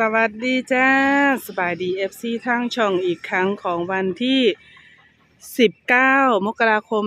สวัสดีจ้าสบายดีเอฟซีทางช่องอีกครั้งของวันที่ 19 มกราคม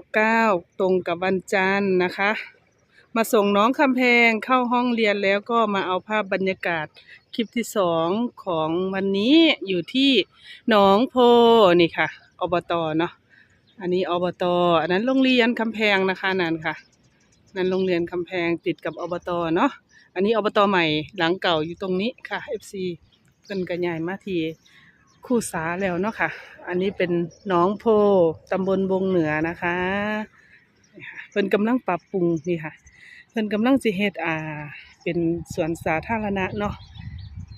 2569 ตรงกับวันจันทร์นะคะ มาส่งน้องคำแพงเข้าห้องเรียนแล้วก็มาเอาภาพบรรยากาศคลิปที่สองของวันนี้อยู่ที่หนองโพนี่ค่ะอบตเนาะอันนี้อบตอันนั้นโรงเรียนคำแพงนะคะนั่นค่ะ นั่นโรงเรียนคำแพงติดกับอบตเนาะ อันนี้อบตใหม่หลังเก่าอยู่ตรงนี้ค่ะ FC เพิ่นก็ใหญ่มาทีคู่สาแล้วเนาะค่ะ อันนี้เป็นหนองโพตำบลวงเหนือนะคะเพิ่นกำลังปรับปรุงนี่ค่ะ เพิ่นกำลังสิเฮ็ดอ่า เป็นสวนสาธารณะเนาะ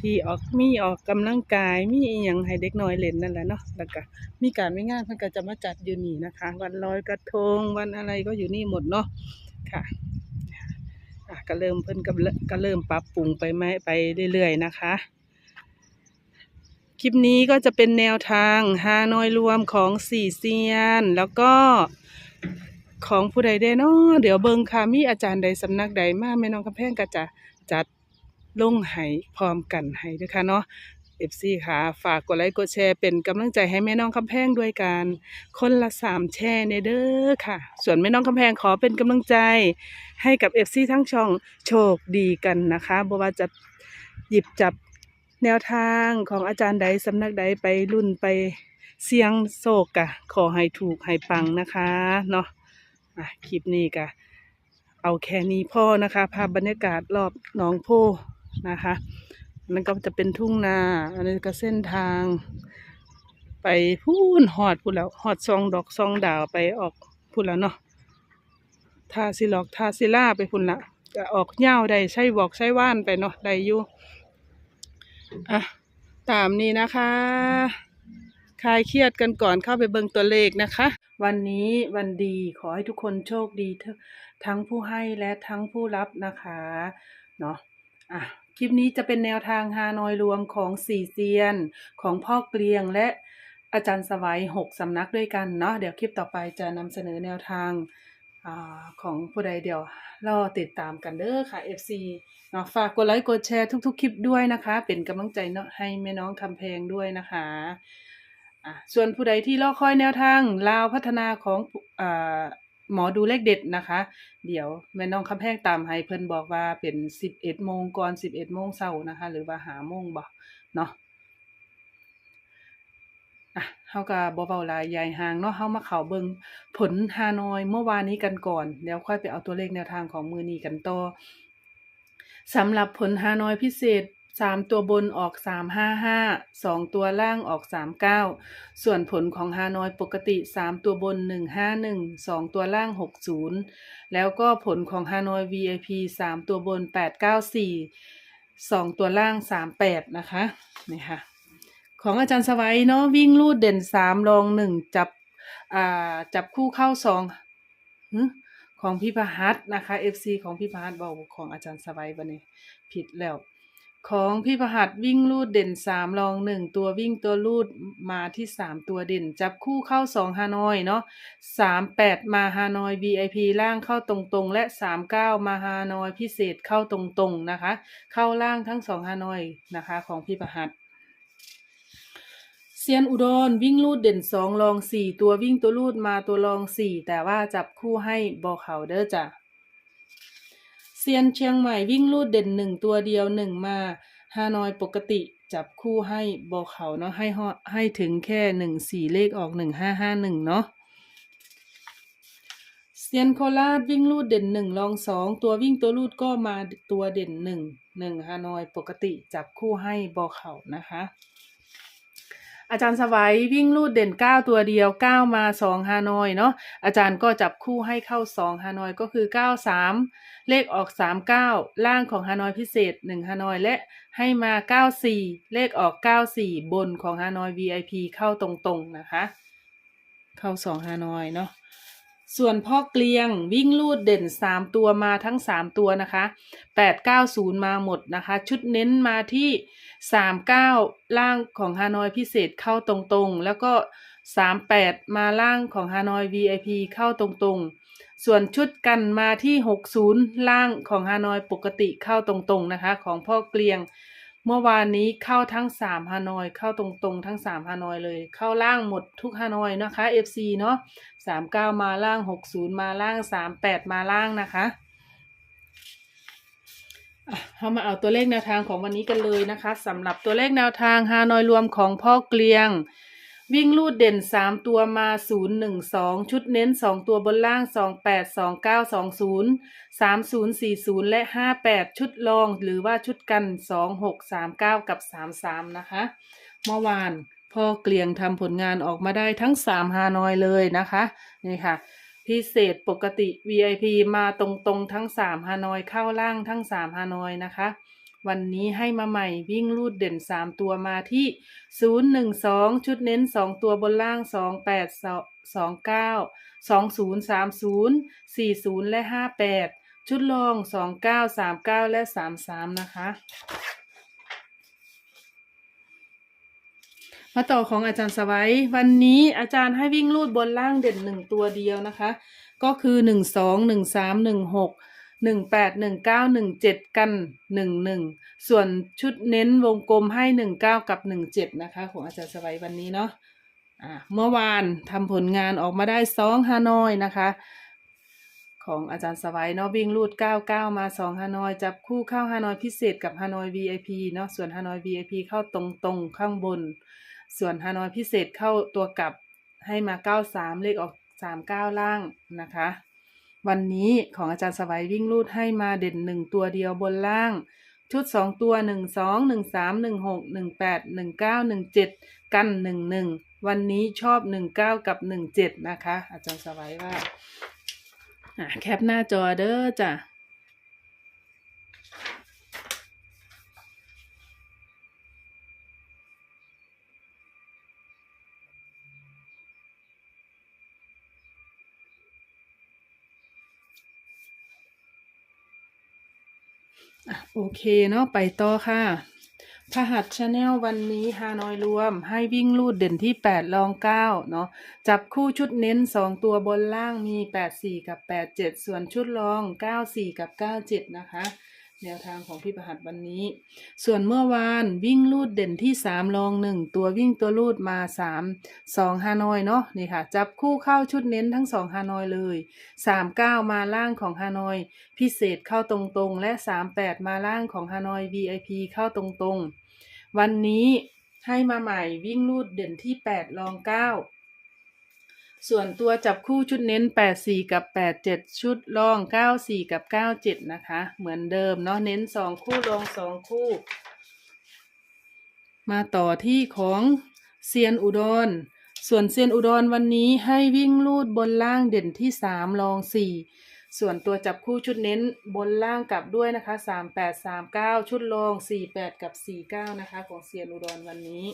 ที่ออกมีออกกำลังกายมีอหยังให้เด็กน้อยเล่นนั่นแหละเนาะแล้วก็มีการไม่งานเพิ่นก็จะมาจัดอยู่นี่นะคะ วันลอยกระทงวันอะไรก็อยู่นี่หมดเนาะค่ะ ก็เริ่มเพิ่นก็เล่ก็เริ่มปรับปรุงไปไหมไปเรื่อยๆนะคะ คลิปนี้ก็จะเป็นแนวทางฮานอยรวมของสี่เซียน แล้วก็ของผู้ใดได้เนาะเดี๋ยวเบิงค่ะมีอาจารย์ใดสำนักใดมาแม่น้องคำแพงก็จะจัดลงไห้พร้อมกันให้ด้วยค่ะเนาะ เอฟซีค่ะ ฝากกดไลค์กดแชร์เป็นกำลังใจให้แม่น้องคำแพงด้วยกันคนละสามแชร์ในเด้อค่ะ ส่วนแม่น้องคำแพงขอเป็นกำลังใจให้กับเอฟซีทั้งช่องโชคดีกันนะคะบว่าจะหยิบจับแนวทางของอาจารย์ใดสำนักใดไปรุ่นไปเสียงโศกกะ ขอให้ถูกให้ปังนะคะเนาะอะคลิปนี้กะ เอาแค่นี้พ่อนะคะ ภาพบรรยากาศรอบหนองโพนะคะ มันก็จะเป็นทุ่งนา อันนี้ก็เส้นทาง ไปพูนหอดพูดแล้วหอดซองดอกซองดาวไปออกพูดแล้วเนาะทาสิลอกทาสิล่าไปพุ่นละก็ออกเหย้าได้ใช้บอกใช้ว่านไปเนาะได้อยู่อะตามนี้นะคะคลายเครียดกันก่อนเข้าไปเบิ่งตัวเลขนะคะ วันนี้วันดีขอให้ทุกคนโชคดีทั้งทั้งผู้ให้และทั้งผู้รับนะคะ เนาะอะ คลิปนี้จะเป็นแนวทางฮานอยรวมของสี่เซียน ของพ่อเกลียงและอาจารย์สวัยหกสำนักด้วยกันเนาะเดี๋ยวคลิปต่อไปจะนำเสนอแนวทางอของผู้ใดเดี๋ยวรอติดตามกันเด้อค่ะ FC เนาะฝากกดไลค์กดแชร์ทุก ๆ คลิปด้วยนะคะ เป็นกำลังใจเนาะให้แม่น้องคำแพลงด้วยนะคะอะส่วนผู้ใดที่รอคอยแนวทางลาวพัฒนาของอ่า หมอดูเลขเด็ดนะคะ เดี๋ยวแม่น้องคำแพงตามให้เพิ่นบอกว่าเป็น11โมงก่อน11โมงเช้านะคะ หรือว่าหาโมงบ่เนาะอะเฮาก็บ่เว้าลายยายหางเนาะเฮามาเข้าเบิ่งผลฮานอยเมื่อวานนี้กันก่อนเดี๋ยวค่อยไปเอาตัวเลขแนวทางของมือนี้กันต่อสำหรับผลฮานอยพิเศษ 3ตัวบนออก355 2ตัวล่างออก39ส่วนผลของฮานอยปกติ3ตัวบน151 2ตัวล่าง60แล้วก็ผลของฮานอย VIP 3ตัวบน894 2ตัวล่าง38นะคะนี่ค่ะของอาจารย์สวัยเนาะวิ่งลูดเด่นสามรองหนึ่งจับอ่าจับคู่เข้าสองของพี่พหัสนะคะ FC ของพี่พหัสบอกของอาจารย์สวัยบันนี้ผิดแล้ว ของพี่พหัสวิ่งลูดเด่นสามรองหนึ่งตัววิ่งตัวลูดมาที่สามตัวเด่น จับคู่เข้าสองฮานอยเนาะสามแปดมาฮานอย VIP ล่างเข้าตรงๆ และสามเก้ามาฮานอยพิเศษเข้าตรงๆนะคะ เข้าล่างทั้งสองฮานอยนะคะ ของพี่พหัสเซียนอุดรวิ่งลูดเด่นสองรองสี่ตัววิ่งตัวลูดมาตัวรองสี่แต่ว่าจับคู่ให้บอเขาเด้อจ้ะ เซียนเชียงใหม่วิ่งลูดเด่นหนึ่งตัวเดียวหนึ่งมาฮานอยปกติจับคู่ให้บอกเขาเนาะให้ให้ถึงแค่หนึ่งสี่เลขออกหนึ่งห้าห้าหนึ่งเนาะเซียนโคราชวิ่งลูดเด่นหนึ่งรองสองตัววิ่งตัวลูดก็มาตัวเด่นหนึ่งหนึ่งฮานอยปกติจับคู่ให้บอกเขานะคะ อาจารย์สวัยวิ่งลูดเด่นเก้าตัวเดียวเก้ามาสองฮานอยเนาะอาจารย์ก็จับคู่ให้เข้าสองฮานอยก็คือเก้าสามเลขออกสามเก้าล่างของฮานอยพิเศษหนึ่งฮานอยและให้มาเก้าสี่เลขออกเก้าสี่บนของฮานอย VIP เข้าตรงๆนะคะ เข้าสองฮานอยเนาะ ส่วนพ่อเกลียงวิ่งลูดเด่นสามตัวมาทั้งสามตัวนะคะแปดเก้าศูนย์มาหมดนะคะ ชุดเน้นมาที่สามเก้าล่างของฮานอยพิเศษเข้าตรงๆ แล้วก็สามแปดมาล่างของฮานอย VIP เข้าตรงๆ ส่วนชุดกันมาที่หกศูนย์ล่างของฮานอยปกติเข้าตรงๆนะคะ ของพ่อเกลียง เมื่อวานนี้เข้าทั้งสามฮานอย เข้าตรงๆ ทั้งสามฮานอยเลย เข้าล่างหมดทุกฮานอยนะคะ FC เนาะสามเก้ามาล่างหกศูนย์มาล่างสามแปดมาล่างนะคะเรามาเอาตัวเลขแนวทางของวันนี้กันเลยนะคะสำหรับตัวเลขแนวทางฮานอยรวมของพ่อเกลียง วิ่งลูดเด่นสามตัวมาศูนย์หนึ่งสองชุดเน้นสองตัวบนล่างสองแปดสองเก้าสองศูนย์สามศูนย์สี่ศูนย์และห้าแปดชุดรองหรือว่าชุดกันสองหกสามเก้ากับสามสามนะคะ เมื่อวานพ่อเกลียงทำผลงานออกมาได้ทั้งสามฮานอยเลยนะคะนี่ค่ะ พิเศษปกติ VIP มาตรงๆทั้งสามฮานอยเข้าล่างทั้งสามฮานอยนะคะ วันนี้ให้มาใหม่วิ่งลูดเด่นสามตัวมาที่ศูนย์หนึ่งสองชุดเน้นสองตัวบนล่างสองแปดสองเก้าสองศูนย์สามศูนย์สี่ศูนย์และห้าแปดชุดรองสองเก้าสามเก้าและสามสามนะคะ มาต่อของอาจารย์สวัย วันนี้อาจารย์ให้วิ่งลูดบนล่างเด่นหนึ่งตัวเดียวนะคะ ก็คือหนึ่งสอง หนึ่งสามหนึ่งหกหนึ่งแปดหนึ่งเก้าหนึ่งเจ็ดกันหนึ่งหนึ่งส่วนชุดเน้นวงกลมให้หนึ่งเก้ากับหนึ่งเจ็ดนะคะ ของอาจารย์สวัยวันนี้เนาะเมื่อวานทำผลงานออกมาได้สองฮานอยนะคะ ของอาจารย์สวัยเนาะวิ่งลูดเก้าเก้ามาสองฮานอย จับคู่เข้าฮานอยพิเศษกับฮานอย VIP เนาะส่วนฮานอย VIP เข้าตรงตรงๆข้างบน ส่วนฮานอยพิเศษเข้าตัวกลับให้มาเก้าสามเลขออกสามเก้าล่างนะคะ วันนี้ของอาจารย์สวัยวิ่งลูดให้มาเด่นหนึ่งตัวเดียวบนล่าง ชุดสองตัวหนึ่งสองหนึ่งสามหนึ่งหกหนึ่งแปดหนึ่งเก้าหนึ่งเจ็ดกันหนึ่งหนึ่งวันนี้ชอบหนึ่งเก้ากับหนึ่งเจ็ดนะคะ อาจารย์สวัยว่าอะแคปหน้าจอเด้อจ้ะ โอเคเนาะไปต่อค่ะพหัสชาแนลวันนี้ฮานอยรวม ให้วิ่งลูดเด่นที่แปดลองเก้าเนาะจับคู่ชุดเน้นสองตัวบนล่างมีแปดสี่กับแปดเจ็ดส่วนชุดรองเก้าสี่กับเก้าเจ็ดนะคะ แนวทางของพี่ประหัสวันนี้ ส่วนเมื่อวานวิ่งลูดเด่นที่สามลองหนึ่งตัววิ่งตัวลูดมาสามสองฮานอยเนาะนี่ค่ะ จับคู่เข้าชุดเน้นทั้งสองฮานอยเลยสามเก้ามาล่างของฮานอย พิเศษเข้าตรงๆ และ38มาล่างของฮานอย VIP เข้าตรงๆ วันนี้ให้มาใหม่วิ่งลูดเด่นที่8ลอง9 ส่วนตัวจับคู่ชุดเน้น 84 กับ 87 ชุดลอง 94 กับ 97 นะคะ เหมือนเดิมเนาะเน้น 2 คู่ลอง 2 คู่ มาต่อที่ของเซียนอุดร ส่วนเซียนอุดรวันนี้ให้วิ่งลูดบนล่างเด่นที่3ลอง 4 ส่วนตัวจับคู่ชุดเน้นบนล่างกลับด้วยนะคะ 3 8 3 9 ชุดลง4 8 กับ 4 9 นะคะ ของเซียนอุดรวันนี้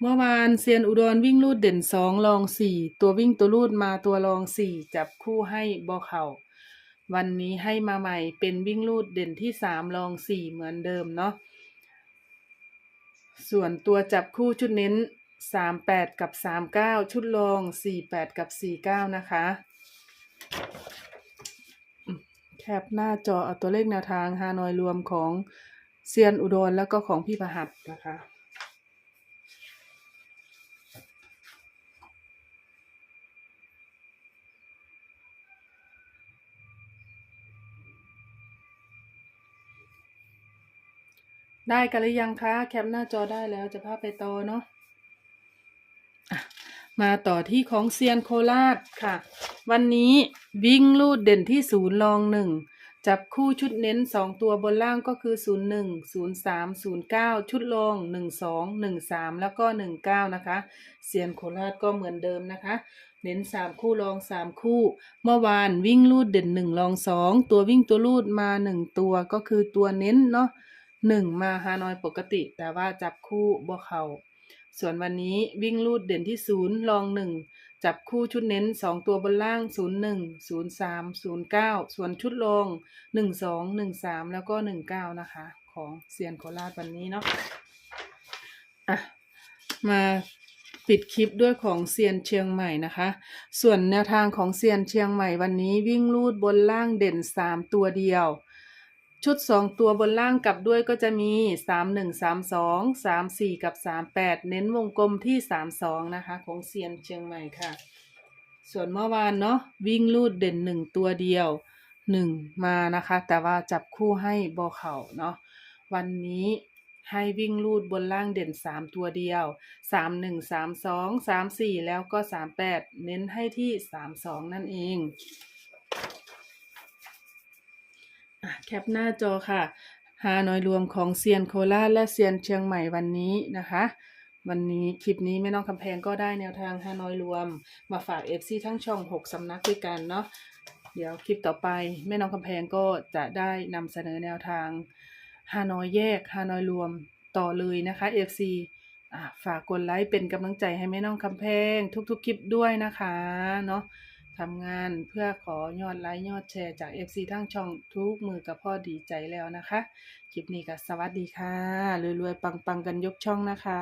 เมื่อวานเซียนอุดรวิ่งลูดเด่น2ลอง4ตัววิ่งตัวลูดมาตัวลอง4จับคู่ให้บอเข่าวันนี้ให้มาใหม่เป็นวิ่งลูดเด่นที่3ลอง4เหมือนเดิมเนาะส่วนตัวจับคู่ชุดเน้น38กับ39ชุดลง48กับ49นะคะ แคปหน้าจอเอาตัวเลขแนวทางฮานอยรวมของเซียนอุดรแล้วก็ของพี่ประหัตนะคะ ได้กันหรือยังคะแคปหน้าจอได้แล้วจะพาไปต่อเนาะะมาต่อที่ของเซียนโคราชค่ะ วันนี้วิ่งลูดเด่นที่ศูนย์ลองหนึ่งจับคู่ชุดเน้นสองตัวบนล่างก็คือศูนย์หนึ่งศูนย์สามศูนย์เก้าชุดลงหนึ่งสองหนึ่งสามแล้วก็หนึ่งเก้านะคะเซียนโคราชก็เหมือนเดิมนะคะ เน้นสามคู่ลองสามคู่ เมื่อวานวิ่งลูดเด่นหนึ่งลองสองตัววิ่งตัวลูดมาหนึ่งตัวก็คือตัวเน้นเนาะ หนึ่งมาฮานอยปกติ แต่ว่าจับคู่บ่เขาส่วนวันนี้วิ่งลูดเด่นที่ศูนย์ลองหนึ่งจับคู่ชุดเน้นสองตัวบนล่างศูนย์หนึ่งศูนย์สามศูนย์เก้าส่วนชุดลงหนึ่งสองหนึ่งสามแล้วก็หนึ่งเก้านะคะ ของเซียนโคราชวันนี้เนาะอะมาปิดคลิปด้วยของเซียนเชียงใหม่นะคะ ส่วนแนวทางของเซียนเชียงใหม่วันนี้วิ่งลูดบนล่างเด่นสามตัวเดียว ชุด2ตัวบนล่างกลับด้วยก็จะมี3 1 3 2 3 4กับ3 8เน้นวงกลมที่3 2นะคะ ของเซียนเชียงใหม่ค่ะ ส่วนเมื่อวานเนาะวิ่งลูดเด่น1ตัวเดียว1มานะคะ แต่ว่าจับคู่ให้บอเข่าเนาะวันนี้ให้วิ่งลูดบนล่างเด่น3ตัวเดียว3 1 3 2 3 4แล้วก็3 8เน้นให้ที่3 2นั่นเอง แคปหน้าจอค่ะฮานอยรวมของเซียนโคราชและเซียนเชียงใหม่วันนี้นะคะ วันนี้คลิปนี้แม่น้องคำแพงก็ได้แนวทางฮานอยรวม มาฝากเอฟซีทั้งช่อง6สำนักด้วยกันเนาะเดี๋ยวคลิปต่อไปแม่น้องคำแพงก็จะได้นำเสนอแนวทางฮานอยแยกฮานอยรวมต่อเลยนะคะ FC อะฝากกดไลค์เป็นกำลังใจให้แม่น้องคำแพงทุกๆคลิปด้วยนะคะเนาะ ทำงานเพื่อขอยอดไลค์ยอดแชร์จาก FC ทั้งช่องทุกมือกับพ่อดีใจแล้วนะคะ คลิปนี้ก็สวัสดีค่ะรวยๆปังๆกันยกช่องนะคะ